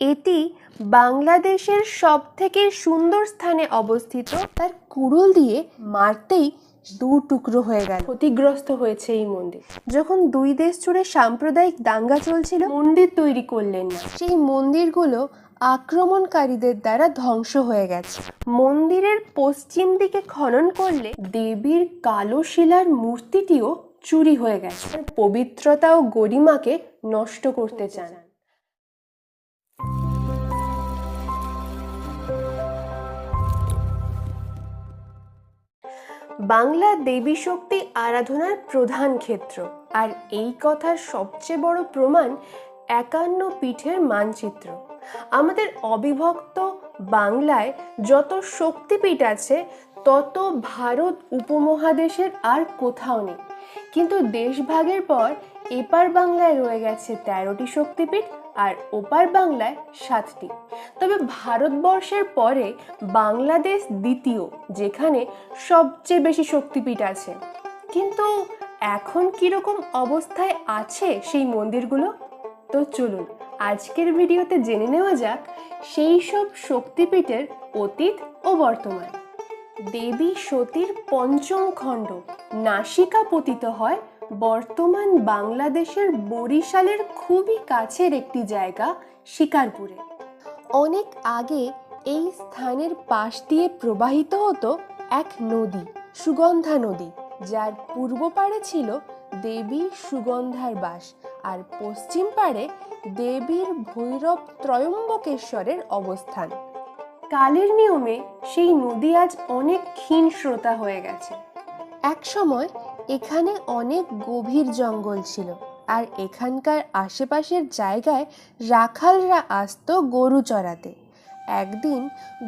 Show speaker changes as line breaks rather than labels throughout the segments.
এটি বাংলাদেশের সব থেকে সুন্দর স্থানে অবস্থিত। তার কুড়ুল দিয়ে মারতেই দু টুকরো হয়ে গেল। ক্ষতিগ্রস্ত হয়েছে এই মন্দির। যখন দুই দেশ জুড়ে সাম্প্রদায়িক দাঙ্গা চলছিল, মন্দির তৈরি করলেন না। সেই মন্দিরগুলো আক্রমণকারীদের দ্বারা ধ্বংস হয়ে গেছে। মন্দিরের পশ্চিম দিকে খনন করলে দেবীর কালো শিলার মূর্তিটিও চুরি হয়ে গেছে। পবিত্রতা ও গরিমাকে নষ্ট করতে চান। বাংলা দেবী শক্তি আরাধনার প্রধান ক্ষেত্র। আর এই কথার সবচেয়ে বড় প্রমাণ একান্ন পীঠের মানচিত্র। আমাদের অবিভক্ত বাংলায় যত শক্তিপীঠ আছে, তত ভারত উপমহাদেশের আর কোথাও নেই। কিন্তু দেশভাগের পর এপার বাংলায় রয়ে গেছে তেরোটি শক্তিপীঠ আর ওপার বাংলায় সাতটি। তবে ভারতবর্ষের পরে বাংলাদেশ দ্বিতীয়, যেখানে সবচেয়ে বেশি শক্তিপীঠ আছে। কিন্তু এখন কীরকম অবস্থায় আছে সেই মন্দিরগুলো? তো চলুন, আজকের ভিডিওতে জেনে নেওয়া যাক সেই সব শক্তিপীঠের অতীত ও বর্তমান। দেবী সতীর পঞ্চম খণ্ড নাসিকা পতিত হয় বর্তমান বাংলাদেশের বরিশালের খুবই কাছের একটি জায়গা, শিকারপুরে। অনেক আগে এই স্থানের পাশ দিয়ে প্রবাহিত হতো এক নদী, সুগন্ধা নদী, যার পূর্ব পাড়ে ছিল দেবী সুগন্ধার বাস আর পশ্চিম পাড়ে দেবীর ভৈরব ত্রয়ম্বকেশ্বরের অবস্থান। কালের নিয়মে সেই নদী আজ অনেক ক্ষীণ শ্রোতা হয়ে গেছে। এক সময় এখানে অনেক গভীর জঙ্গল ছিল, আর এখানকার আশেপাশের জায়গায় রাখালরা আসতো গরু চড়াতে। একদিন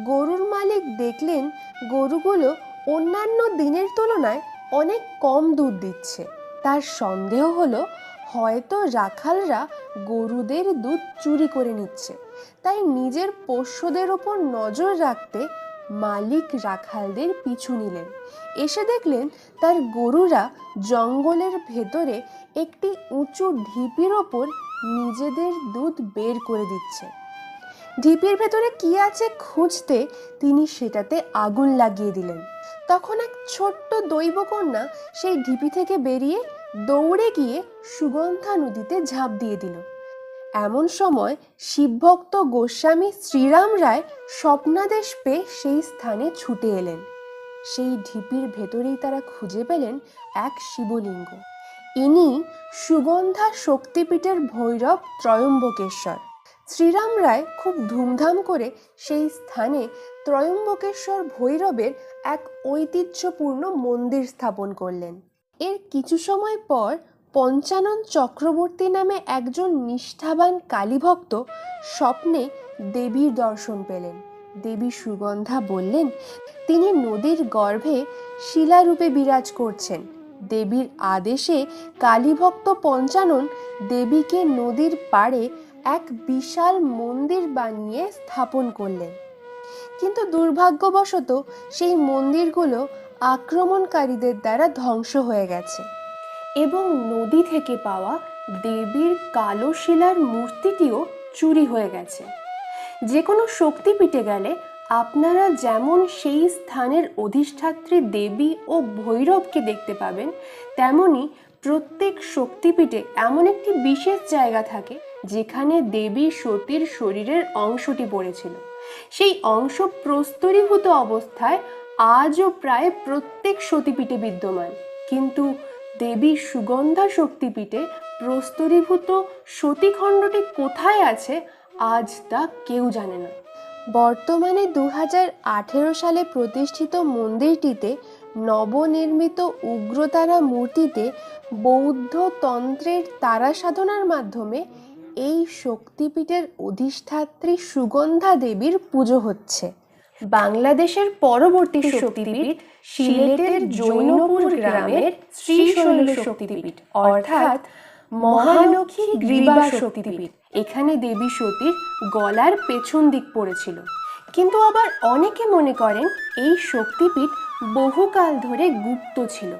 গরুর মালিক দেখলেন গরুগুলো অন্যান্য দিনের তুলনায় অনেক কম দুধ দিচ্ছে। তার সন্দেহ হলো, হয়তো রাখালরা গরুদের দুধ চুরি করে নিচ্ছে। তাই নিজের পোষ্যদের ওপর নজর রাখতে মালিক রাখালদের পিছু নিলেন। এসে দেখলেন তার গরুরা জঙ্গলের ভেতরে একটি উঁচু ঢিপির ওপর নিজেদের দুধ বের করে দিচ্ছে। ঢিপির ভেতরে কি আছে খুঁজতে তিনি সেটাতে আগুন লাগিয়ে দিলেন। তখন এক ছোট্ট দৈবকন্যা সেই ঢিপি থেকে বেরিয়ে দৌড়ে গিয়ে সুগন্ধা নদীতে ঝাঁপ দিয়ে দিল। এমন সময় শিবভক্ত গোস্বামী শ্রীরাম রায় স্বপ্নাদেশ পেয়ে সেই স্থানে ছুটে এলেন। সেই ঢিপির ভেতরেই তারা খুঁজে পেলেন এক শিবলিঙ্গ। ইনি সুগন্ধা শক্তিপীঠের ভৈরব ত্রয়ম্বকেশ্বর। শ্রীরাম রায় খুব ধুমধাম করে সেই স্থানে ত্রয়ম্বকেশ্বর ভৈরবের এক ঐতিহ্যপূর্ণ মন্দির স্থাপন করলেন। এর কিছু সময় পর পঞ্চানন চক্রবর্তী নামে একজন নিষ্ঠাবান কালীভক্ত স্বপ্নে দেবীর দর্শন পেলেন। দেবী সুগন্ধা বললেন, তিনি নদীর গর্ভে শিলারূপে বিরাজ করছেন। দেবীর আদেশে কালীভক্ত পঞ্চানন দেবীকে নদীর পাড়ে এক বিশাল মন্দির বানিয়ে স্থাপন করলেন। কিন্তু দুর্ভাগ্যবশত সেই মন্দিরগুলো আক্রমণকারীদের দ্বারা ধ্বংস হয়ে গেছে। এবং নদী থেকে পাওয়া দেবীর কালো শিলার মূর্তিটিও চুরি হয়ে গেছে। যে কোনো শক্তিপীঠে গেলে আপনারা যেমন সেই স্থানের অধিষ্ঠাত্রী দেবী ও ভৈরবকে দেখতে পাবেন, তেমনি প্রত্যেক শক্তিপীঠে এমন একটি বিশেষ জায়গা থাকে যেখানে দেবী সতীর শরীরের অংশটি পড়েছিল। সেই অংশ প্রস্তরীভূত অবস্থায় আজও প্রায় প্রত্যেক সতীপীঠে বিদ্যমান। কিন্তু দেবী সুগন্ধা শক্তিপীঠে প্রস্তরীভূত সতীখণ্ডটি কোথায় আছে, আজ তা কেউ জানে না। বর্তমানে দু হাজার আঠেরো সালে প্রতিষ্ঠিত মন্দিরটিতে নবনির্মিত উগ্রতারা মূর্তিতে বৌদ্ধ তন্ত্রের তারা সাধনার মাধ্যমে এই শক্তিপীঠের অধিষ্ঠাত্রী সুগন্ধা দেবীর পুজো হচ্ছে। বাংলাদেশের পরবর্তী শক্তিপীঠ সিলেটের জৈনপুর গ্রামের শ্রীশৈল শক্তিপীঠ অর্থাৎ মহালক্ষ্মী গ্রীবা শক্তিপীঠ। এখানে দেবী সতীর গলার পেছন দিক পড়েছিল। কিন্তু আবার অনেকে মনে করেন এই শক্তিপীঠ বহুকাল ধরে গুপ্ত ছিল।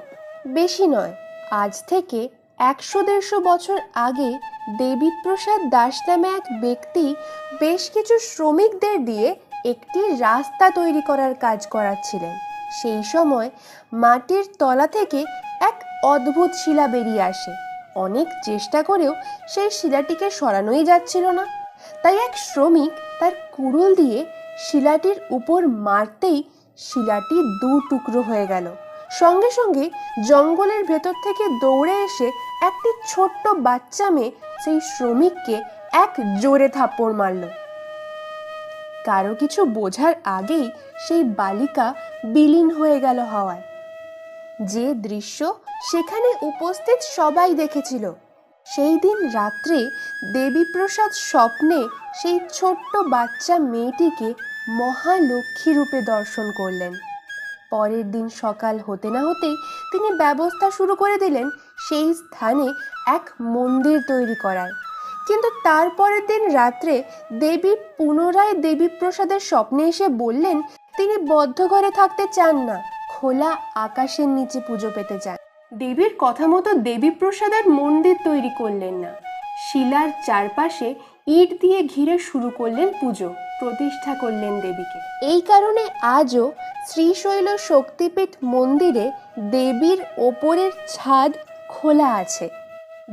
বেশি নয় আজ থেকে একশো দেড়শো বছর আগে দেবীপ্রসাদ দাস নামে এক ব্যক্তি বেশ কিছু শ্রমিকদের দিয়ে একটি রাস্তা তৈরি করার কাজ করাচ্ছিলেন। সেই সময় মাটির তলা থেকে এক অদ্ভুত শিলা বেরিয়ে আসে। অনেক চেষ্টা করেও সেই শিলাটিকে সরানোই যাচ্ছিল না। তাই এক শ্রমিক তার কুড়ুল দিয়ে শিলাটির উপর মারতেই শিলাটি দু টুকরো হয়ে গেল। সঙ্গে সঙ্গে জঙ্গলের ভেতর থেকে দৌড়ে এসে একটি ছোট্ট বাচ্চা মেয়ে সেই শ্রমিককে এক জোরে থাপ্পড় মারল। কারও কিছু বোঝার আগেই সেই বালিকা বিলীন হয়ে গেল হাওয়ায়। যে দৃশ্য সেখানে উপস্থিত সবাই দেখেছিল। সেই দিন রাত্রে দেবীপ্রসাদ স্বপ্নে সেই ছোট্ট বাচ্চা মেয়েটিকে মহালক্ষ্মী রূপে দর্শন করলেন। পরের দিন সকাল হতে না হতেই তিনি ব্যবস্থা শুরু করে দিলেন সেই স্থানে এক মন্দির তৈরি করার। কিন্তু তারপরের দিন রাত্রে দেবী পুনরায় দেবীপ্রসাদের স্বপ্নে এসে বললেন, তিনি বদ্ধ ঘরে থাকতে চান না, খোলা আকাশের নিচে পুজো পেতে চান। দেবীর কথা মতো দেবী দেবীপ্রসাদের মন্দির তৈরি করলেন না। শিলার চারপাশে ইট দিয়ে ঘিরে শুরু করলেন পুজো, প্রতিষ্ঠা করলেন দেবীকে। এই কারণে আজও শ্রীশৈল শক্তিপীঠ মন্দিরে দেবীর ওপরের ছাদ খোলা আছে।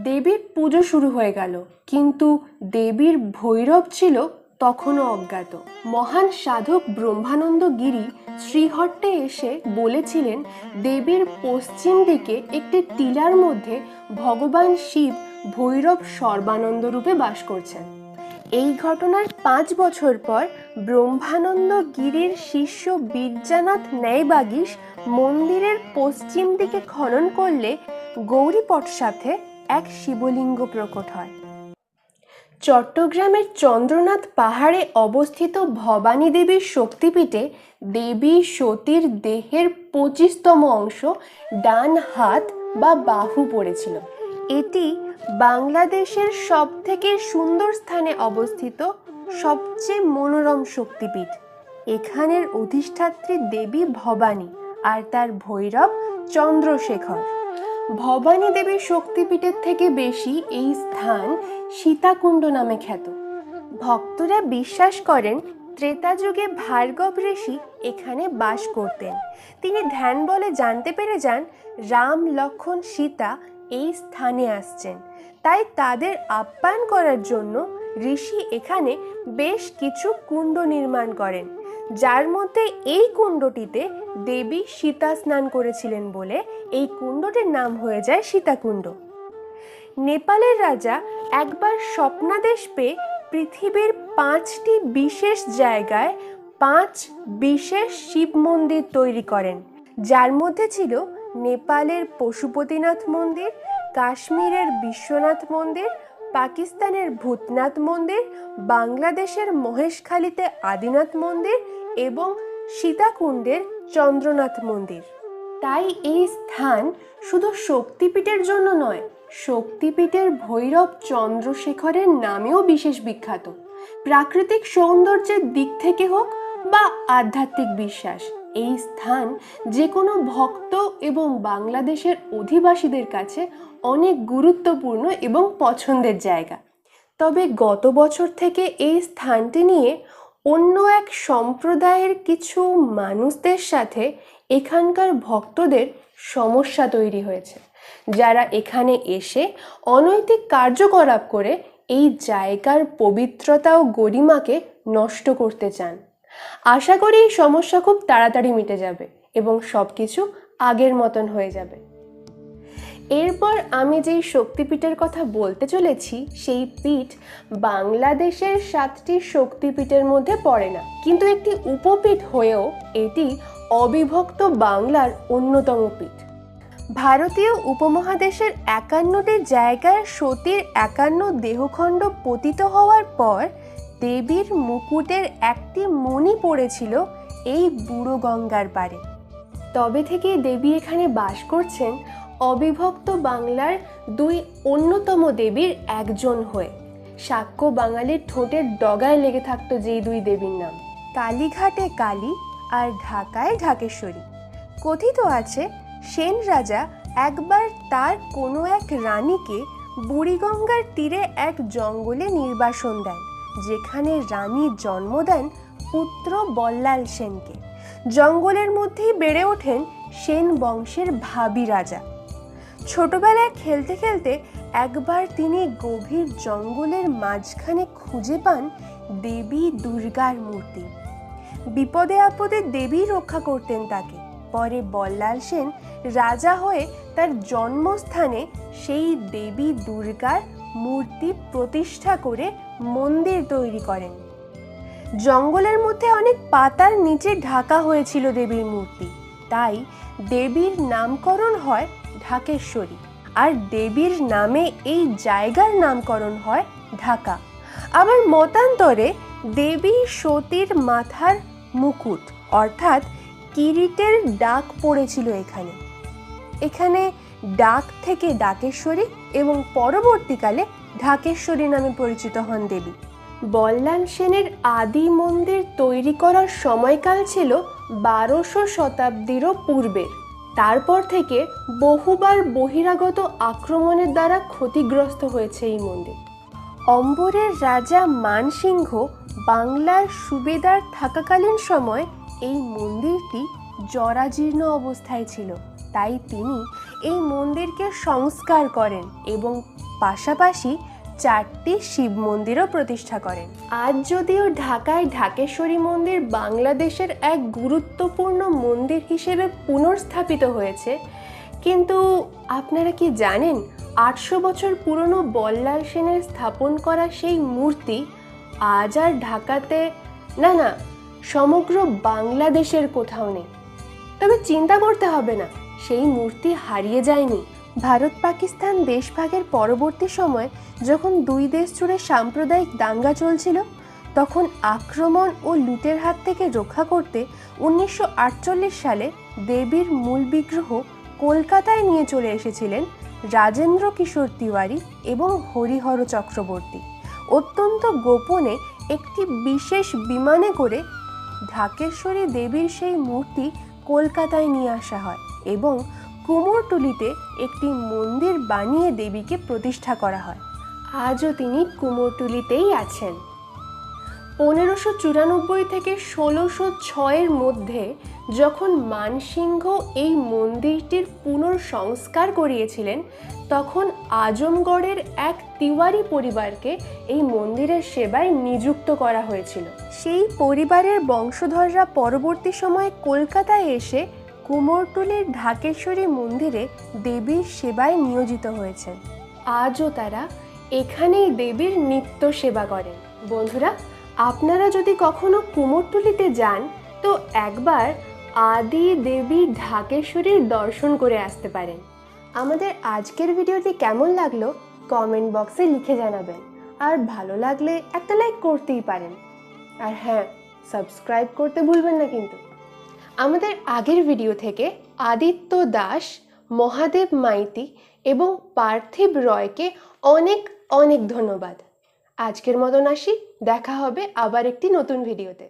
দেবীর পুজো শুরু হয়ে গেল। কিন্তু দেবীর ভৈরব ছিল তখনও অজ্ঞাত। মহান সাধক ব্রহ্মানন্দ গিরি শ্রীহট্টে এসে বলেছিলেন, দেবীর পশ্চিম দিকে একটি টিলার মধ্যে ভগবান শিব ভৈরব সর্বানন্দ রূপে বাস করছেন। এই ঘটনার পাঁচ বছর পর ব্রহ্মানন্দ গিরির শিষ্য বীরজানাথ ন্যায়বাগীশ মন্দিরের পশ্চিম দিকে খনন করলে গৌরীপট সাথে এক শিবলিঙ্গ প্রকট হয়। চট্টগ্রামের চন্দ্রনাথ পাহাড়ে অবস্থিত ভবানী দেবীর শক্তিপীঠে দেবী সতীর দেহের পঁচিশতম অংশ ডান হাত বা বাহু পড়েছিল। এটি বাংলাদেশের সবথেকে সুন্দর স্থানে অবস্থিত সবচেয়ে মনোরম শক্তিপীঠ। এখানের অধিষ্ঠাত্রী দেবী ভবানী আর তার ভৈরব চন্দ্রশেখর। ভবানী দেবীর শক্তিপীঠের থেকে বেশি এই স্থান সীতাকুণ্ড নামে খ্যাত। ভক্তরা বিশ্বাস করেন ত্রেতা যুগে ভার্গব ঋষি এখানে বাস করতেন। তিনি ধ্যান বলে জানতে পেরে যান রাম লক্ষণ সীতা এই স্থানে আসছেন। তাই তাদের আপ্যায়ন করার জন্য ঋষি এখানে বেশ কিছু কুণ্ড নির্মাণ করেন। যার মধ্যে এই কুণ্ডটিতে দেবী সীতা স্নান করেছিলেন বলে এই কুণ্ডটির নাম হয়ে যায় সীতাকুণ্ড। নেপালের রাজা একবার স্বপ্নাদেশ পেয়ে পৃথিবীর পাঁচটি বিশেষ জায়গায় পাঁচ বিশেষ শিব মন্দির তৈরি করেন। যার মধ্যে ছিল নেপালের পশুপতিনাথ মন্দির, কাশ্মীরের বিশ্বনাথ মন্দির পাকিস্তানের ভূতনাথ মন্দির, বাংলাদেশের মহেশখালীতে আদিনাথ মন্দির এবং সীতাকুণ্ডের চন্দ্রনাথ মন্দির। তাই এই স্থান শুধু শক্তিপীঠের জন্য নয়, শক্তিপীঠের ভৈরব চন্দ্রশেখরের নামেও বিশেষ বিখ্যাত। প্রাকৃতিক সৌন্দর্যের দিক থেকে হোক বা আধ্যাত্মিক বিশ্বাস এই স্থান যে কোনো ভক্ত এবং বাংলাদেশের অধিবাসীদের কাছে অনেক গুরুত্বপূর্ণ এবং পছন্দের জায়গা। তবে গত বছর থেকে এই স্থানটি নিয়ে অন্য এক সম্প্রদায়ের কিছু মানুষদের সাথে এখানকার ভক্তদের সমস্যা তৈরি হয়েছে। যারা এখানে এসে অনৈতিক কার্যকলাপ করে এই জায়গার পবিত্রতা ও গরিমাকে নষ্ট করতে চান। আশা করি এই সমস্যা খুব তাড়াতাড়ি মিটে যাবে এবং সব কিছু আগের মতন হয়ে যাবে। এরপর আমি যেই শক্তিপীঠের কথা বলতে চলেছি, সেই পীঠ বাংলাদেশের সাতটি শক্তিপীঠের মধ্যে পড়ে না। কিন্তু একটি উপপীঠ হয়েও এটি অবিভক্ত বাংলার অন্যতম পীঠ। ভারতীয় উপমহাদেশের একান্নটি জায়গায় সতীর একান্ন দেহখণ্ড পতিত হওয়ার পর দেবীর মুকুটের একটি মণি পড়েছিল এই বুড়ো গঙ্গার পাড়ে। তবে থেকে দেবী এখানে বাস করছেন অবিভক্ত বাংলার দুই অন্যতম দেবীর একজন হয়ে। সাক্ষ্য বাঙালির ঠোঁটের ডগায় লেগে থাকতো যেই দুই দেবীর নাম। কালীঘাটে কালী আর ঢাকায় ঢাকেশ্বরী। কথিত আছে, সেন রাজা একবার তার কোনো এক রানীকে বুড়িগঙ্গার তীরে এক জঙ্গলে নির্বাসন দেন। যেখানে রানী জন্ম দেন পুত্র বল্লাল সেনকে। জঙ্গলের মধ্যেই বেড়ে ওঠেন সেন বংশের ভাবি রাজা। ছোটবেলায় খেলতে খেলতে একবার তিনি গভীর জঙ্গলের মাঝখানে খুঁজে পান দেবী দুর্গার মূর্তি। বিপদে আপদে দেবী রক্ষা করতেন তাকে। পরে বল্লাল সেন রাজা হয়ে তার জন্মস্থানে সেই দেবী দুর্গার মূর্তি প্রতিষ্ঠা করে মন্দির তৈরি করেন। জঙ্গলের মধ্যে অনেক পাতার নিচে ঢাকা হয়েছিল দেবীর মূর্তি। তাই দেবীর নামকরণ হয় ঢাকেশ্বরী। আর দেবীর নামে এই জায়গার নামকরণ হয় ঢাকা। আবার মতান্তরে দেবী সতীর মাথার মুকুট, অর্থাৎ কিরিটের ডাক পড়েছিল এখানে। এখানে ডাক থেকে ডাকেশ্বরী এবং পরবর্তীকালে ঢাকেশ্বরী নামে পরিচিত হন দেবী। বল্লাল সেনের আদি মন্দির তৈরি করার সময়কাল ছিল বারোশো শতাব্দীরও পূর্বের। তারপর থেকে বহুবার বহিরাগত আক্রমণের দ্বারা ক্ষতিগ্রস্ত হয়েছে এই মন্দির। অম্বরের রাজা মানসিংহ বাংলার সুবেদার থাকাকালীন সময় এই মন্দিরটি জরাজীর্ণ অবস্থায় ছিল। তাই তিনি এই মন্দিরকে সংস্কার করেন এবং পাশাপাশি চারটি শিব মন্দিরও প্রতিষ্ঠা করেন। আজ যদিও ঢাকায় ঢাকেশ্বরী মন্দির বাংলাদেশের এক গুরুত্বপূর্ণ মন্দির হিসেবে পুনর্স্থাপিত হয়েছে, কিন্তু আপনারা কি জানেন আটশো বছর পুরনো বল্লাল সেনের স্থাপন করা সেই মূর্তি আজ আর ঢাকাতে, না না, সমগ্র বাংলাদেশের কোথাও নেই। তবে চিন্তা করতে হবে না। সেই মূর্তি হারিয়ে যায়নি। ভারত পাকিস্তান দেশভাগের পরবর্তী সময় যখন দুই দেশ জুড়ে সাম্প্রদায়িক দাঙ্গা চলছিল, তখন আক্রমণ ও লুটের হাত থেকে রক্ষা করতে উনিশশো আটচল্লিশ সালে দেবীর মূল বিগ্রহ কলকাতায় নিয়ে চলে এসেছিলেন রাজেন্দ্র কিশোর তিওয়ারি এবং হরিহর চক্রবর্তী। অত্যন্ত গোপনে একটি বিশেষ বিমানে করে ঢাকেশ্বরী দেবীর সেই মূর্তি কলকাতায় নিয়ে আসা হয়। এবং কুমোরটুলিতে একটি মন্দির বানিয়ে দেবীকে প্রতিষ্ঠা করা হয়। আজও তিনি কুমোরটুলিতেই আছেন। পনেরোশো চুরানব্বই থেকে ষোলোশো ছয়ের মধ্যে যখন মানসিংহ এই মন্দিরটির পুনর্সংস্কার করিয়েছিলেন, তখন আজমগড়ের এক তিওয়ারি পরিবারকে এই মন্দিরের সেবায় নিযুক্ত করা হয়েছিল। সেই পরিবারের বংশধররা পরবর্তী সময়ে কলকাতায় এসে কুমোরটুলির ঢাকেশ্বরী মন্দিরে দেবীর সেবায় নিয়োজিত হয়েছেন। আজও তারা এখানেই দেবীর নিত্য সেবা করেন। বন্ধুরা, আপনারা যদি কখনো কুমোরটুলিতে যান, তো একবার আদি দেবী ঢাকেশ্বরীর দর্শন করে আসতে পারেন। আমাদের আজকের ভিডিওটি কেমন লাগল কমেন্ট বক্সে লিখে জানাবেন। আর ভালো লাগলে একটা লাইক করতেই পারেন। আর হ্যাঁ সাবস্ক্রাইব করতে ভুলবেন না কিন্তু। আমাদের আগের ভিডিও থেকে আদিত্য দাস, মহাদেব মাইতি এবং পার্থিব রয়কে অনেক অনেক ধন্যবাদ। আজকের মতন আসি, দেখা হবে আবার একটি নতুন ভিডিওতে